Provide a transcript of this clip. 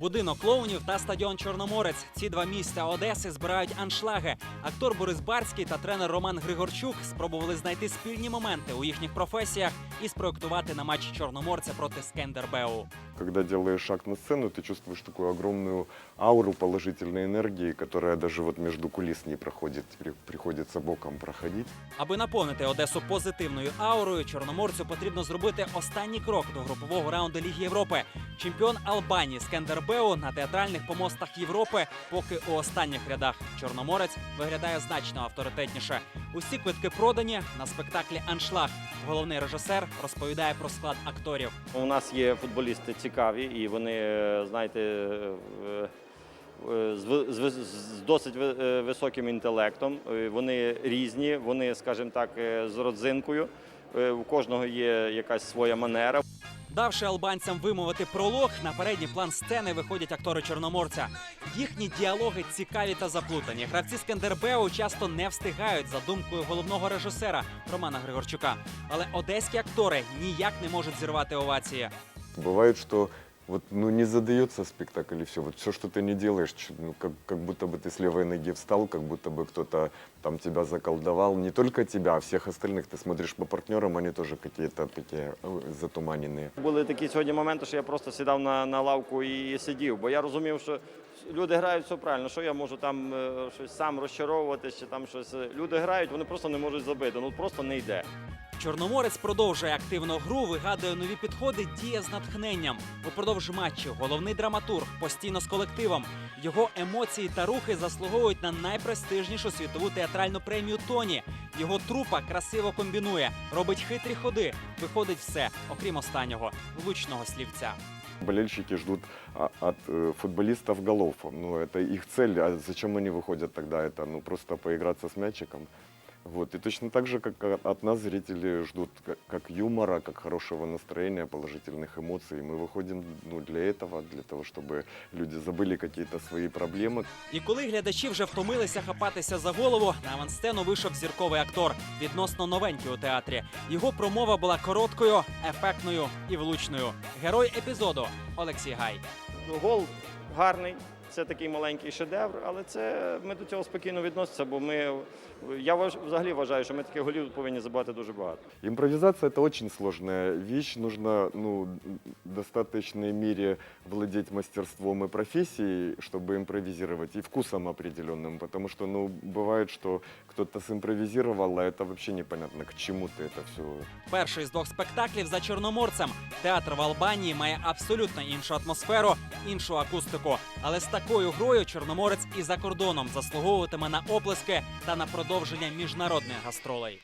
Будинок клоунів та стадіон Чорноморець. Ці два місця Одеси збирають аншлаги. Актор Борис Барський та тренер Роман Григорчук спробували знайти спільні моменти у їхніх професіях і спроектувати на матч Чорноморця проти Скендербеу. Когда делаешь шаг на сцену, ты чувствуешь такую огромную ауру положительной энергии, которая даже вот между кулис не проходит, при- приходится боком проходить. Аби наповнити Одесу позитивною аурою, чорноморцю потрібно зробити останній крок до групового раунду Ліги Європи. Чемпіон Албанії Скендербеу на театральних помостах Європи, поки у останніх рядах чорноморець виглядає значно авторитетніше. Усі квитки продані на спектаклі Аншлаг. Головний режисер розповідає про склад акторів. У нас є футболісти цікаві, і вони, е, знаєте, е, е, з, досить ви- високим інтелектом. Вони різні, вони, скажімо так, з родзинкою. У кожного є якась своя манера. Давши албанцям вимовити пролог, на передній план сцени виходять актори чорноморця. Їхні діалоги цікаві та заплутані. Гравці Скандербеу часто не встигають за думкою головного режисера Романа Григорчука. Але одеські актори ніяк не можуть зірвати овації. Бывает, что вот ну не задается спектакль и все. Вот все, что ты не делаешь, чё- ну, как, как будто бы ты с левой ноги встал, как будто бы кто-то там тебя заколдовал. Не только тебя, а всех остальных. Ты смотришь по партнерам, они тоже какие-то такие э, затуманенные. Були такі сьогодні моменти, що я просто сідав на, на лавку і сидів, бо я розумів, що люди грають все правильно. Що я можу там е, щось сам розчаровуватися, чи там щось. Люди грають, вони просто не можуть забити. Ну просто не йде. Чорноморець продовжує активну гру, вигадує нові підходи, діє з натхненням. Упродовж матчу головний драматург постійно з колективом. Його емоції та рухи заслуговують на найпрестижнішу світову театральну премію Тоні. Його трупа красиво комбінує, робить хитрі ходи. Виходить все, окрім останнього влучного слівця. Болельщики ждут а, от э, футболистов голов. Ну, это их цель. А зачем они выходят тогда? Это ну, просто поиграться с мячиком. Вот. И точно так же, как а- от нас зрители ждут как, как юмора, как хорошего настроения, положительных эмоций. Мы выходим ну, для этого, для того, чтобы люди забыли какие-то свои проблемы. І коли глядачі вже втомилися хапатися за голову, на авансцену вийшов зірковий актор, відносно новенький у театрі. Його промова була короткою, ефектною і влучною. Герой епізоду Олексій Гай. Гол гарний. Це такий маленький шедевр, але це ми до цього спокійно відносимося, бо ми я вваж- взагалі вважаю, що ми таких голів повинні забивати дуже багато. Импровизация – это очень сложная вещь. Нужно ну, в достаточной мере владеть мастерством и профессией, чтобы импровизировать, и вкусом определенным. Потому что ну, бывает, что кто-то симпровизировал, а это вообще непонятно, к чему ты это все Перший з двох спектаклів за чорноморцем. Театр в Албанії має абсолютно іншу атмосферу, іншу акустику. Але з такою грою чорноморець і за кордоном заслуговуватиме на оплески та на продовження міжнародних гастролей.